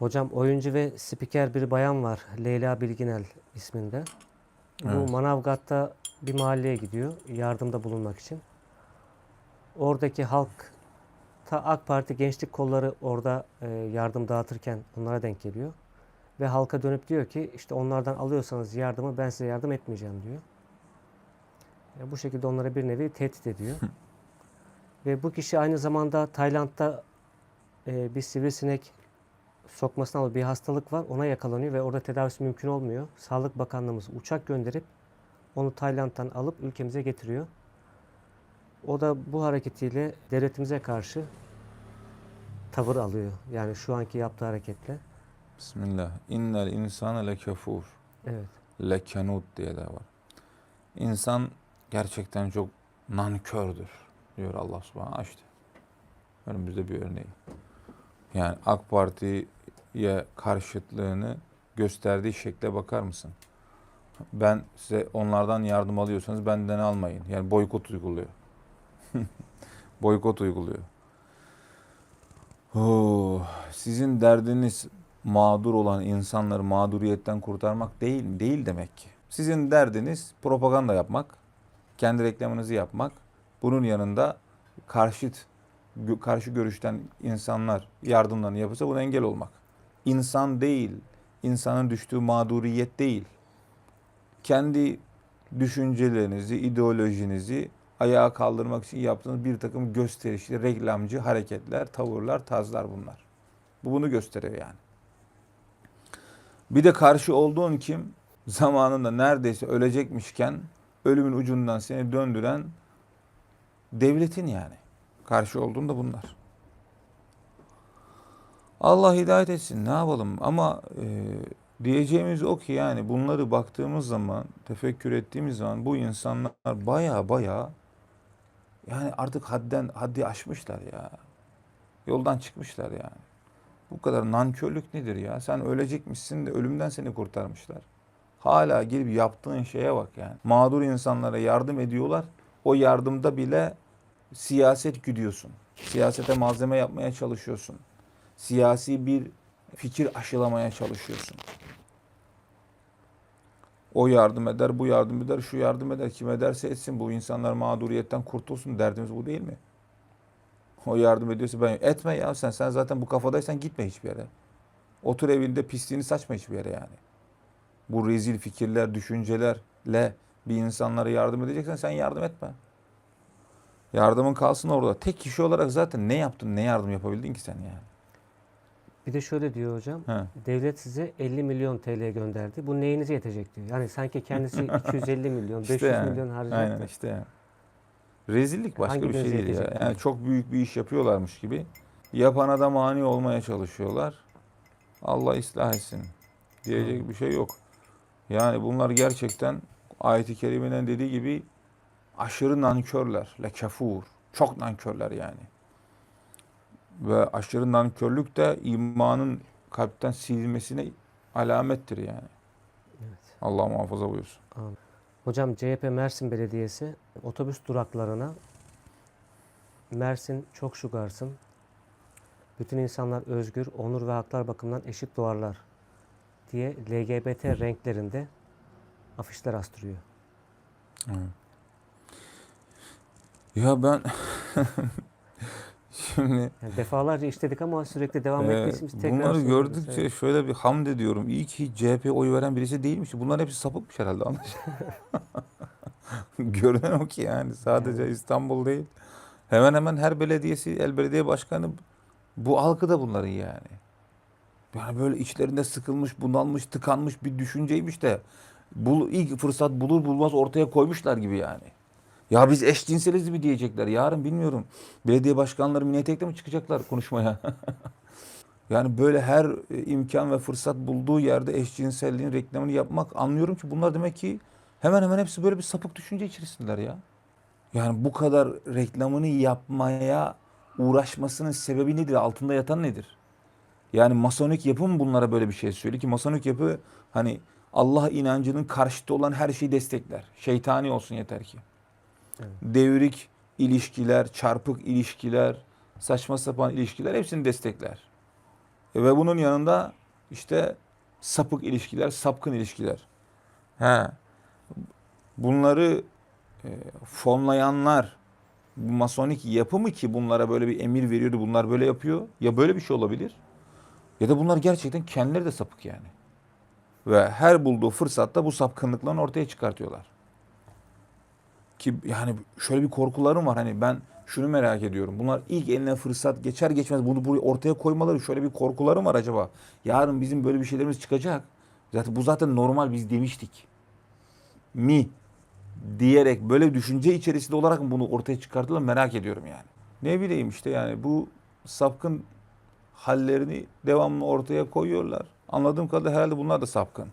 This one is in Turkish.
Hocam oyuncu ve spiker bir bayan var. Leyla Bilginel isminde. Bu Evet. Manavgat'ta bir mahalleye gidiyor yardımda bulunmak için. Oradaki halk ta AK Parti gençlik kolları orada e, yardım dağıtırken onlara denk geliyor. Ve halka dönüp diyor ki işte onlardan alıyorsanız yardımı ben size yardım etmeyeceğim diyor. E, bu şekilde onlara bir nevi tehdit ediyor. Ve bu kişi aynı zamanda Tayland'da e, bir sivrisinek sokmasına bir hastalık var. Ona yakalanıyor ve orada tedavisi mümkün olmuyor. Sağlık Bakanlığımız uçak gönderip onu Tayland'dan alıp ülkemize getiriyor. O da bu hareketiyle devletimize karşı tavır alıyor. Yani şu anki yaptığı hareketle. Bismillah. İnnel insane lekefur. Evet. Lekenut diye de var. İnsan gerçekten çok nankördür diyor Allah subhanahu işte. Önümüzde bir örneği. Yani AK Parti'ye karşıtlığını gösterdiği şekle bakar mısın? Ben size onlardan yardım alıyorsanız benden almayın. Yani boykot uyguluyor. boykot uyguluyor. Oo, sizin derdiniz mağdur olan insanları mağduriyetten kurtarmak değil değil demek ki. Sizin derdiniz propaganda yapmak, kendi reklamınızı yapmak. Bunun yanında karşıt karşı görüşten insanlar yardımlarını yapırsa buna engel olmak. İnsan değil, insanın düştüğü mağduriyet değil. Kendi düşüncelerinizi, ideolojinizi ayağa kaldırmak için yaptığınız bir takım gösterişli, reklamcı hareketler, tavırlar, tazlar bunlar. Bu bunu gösteriyor yani. Bir de karşı olduğun kim? Zamanında neredeyse ölecekmişken ölümün ucundan seni döndüren devletin yani. Karşı olduğun da bunlar. Allah hidayet etsin ne yapalım ama e, diyeceğimiz o ki yani bunları baktığımız zaman, tefekkür ettiğimiz zaman bu insanlar baya baya yani artık hadden haddi aşmışlar ya. Yoldan çıkmışlar yani. Bu kadar nankörlük nedir ya? Sen ölecekmişsin de ölümden seni kurtarmışlar. Hala gelip yaptığın şeye bak yani. Mağdur insanlara yardım ediyorlar. O yardımda bile siyaset güdüyorsun. Siyasete malzeme yapmaya çalışıyorsun. Siyasi bir fikir aşılamaya çalışıyorsun. O yardım eder, bu yardım eder, şu yardım eder. Kim ederse etsin bu insanlar mağduriyetten kurtulsun. Derdimiz bu değil mi? O yardım ediyorsa ben etme ya sen sen zaten bu kafadaysan gitme hiçbir yere. Otur evinde pisliğini saçma hiçbir yere yani. Bu rezil fikirler, düşüncelerle bir insanlara yardım edeceksen sen yardım etme. Yardımın kalsın orada. Tek kişi olarak zaten ne yaptın, ne yardım yapabildin ki sen yani? Bir de şöyle diyor hocam. He. Devlet size 50 milyon TL gönderdi. Bu neyinize yetecek diyor. Yani sanki kendisi 250 milyon, 500 İşte yani. milyon harcayacak. Aynen işte yani. Rezillik başka Hangi bir şey değil ya. Yani yani? çok büyük bir iş yapıyorlarmış gibi. Yapana da mani olmaya çalışıyorlar. Allah ıslah etsin. Diyecek bir şey yok. Yani bunlar gerçekten ayet-i kerimenin dediği gibi aşırı nankörler. Lekefur. Çok nankörler yani. Ve aşırı nankörlük de imanın kalpten silinmesine alamettir yani. Evet. Allah muhafaza buyursun. Hocam CHP Mersin Belediyesi otobüs duraklarına Mersin çok şugarsın. Bütün insanlar özgür, onur ve haklar bakımından eşit doğarlar diye LGBT renklerinde afişler astırıyor. Ya ben şimdi Yani defalarca işledik ama sürekli devam ettiği için biz tekrar bunları gördükçe Evet. şöyle bir hamd ediyorum. İyi ki CHP oy veren birisi değilmiş. Bunların hepsi sapıkmış herhalde. Görünen o ki yani sadece Evet. İstanbul değil. Hemen hemen her belediyesi, el belediye başkanı bu halkı da bunların yani. Yani böyle içlerinde sıkılmış, bunalmış, tıkanmış bir düşünceymiş de bul, ilk fırsat bulur bulmaz ortaya koymuşlar gibi yani. Ya biz eşcinseliz mi diyecekler. Yarın bilmiyorum. Belediye başkanları mini etekle mi çıkacaklar konuşmaya? yani böyle her e, imkan ve fırsat bulduğu yerde eşcinselliğin reklamını yapmak anlıyorum ki bunlar demek ki hemen hemen hepsi böyle bir sapık düşünce içerisindeler ya. Yani bu kadar reklamını yapmaya uğraşmasının sebebi nedir? Altında yatan nedir? Yani masonik yapı mı bunlara böyle bir şey söylüyor ki masonik yapı hani Allah inancının karşıtı olan her şeyi destekler. Şeytani olsun yeter ki. Devrik ilişkiler, çarpık ilişkiler, saçma sapan ilişkiler hepsini destekler. E, Ve bunun yanında işte sapık ilişkiler, sapkın ilişkiler. He. Bunları e, fonlayanlar bu masonik yapı mı ki bunlara böyle bir emir veriyordu bunlar böyle yapıyor? Ya böyle bir şey olabilir ya da bunlar gerçekten kendileri de sapık yani. Ve her bulduğu fırsatta bu sapkınlıklarını ortaya çıkartıyorlar. Ki yani şöyle bir korkularım var hani ben şunu merak ediyorum. Bunlar ilk eline fırsat geçer geçmez bunu buraya ortaya koymaları şöyle bir korkularım var acaba. Yarın bizim böyle bir şeylerimiz çıkacak. Zaten bu zaten normal biz demiştik. Mi diyerek böyle düşünce içerisinde olarak bunu ortaya çıkarttılar merak ediyorum yani. Ne bileyim işte yani bu sapkın hallerini devamlı ortaya koyuyorlar. Anladığım kadarıyla herhalde bunlar da sapkın.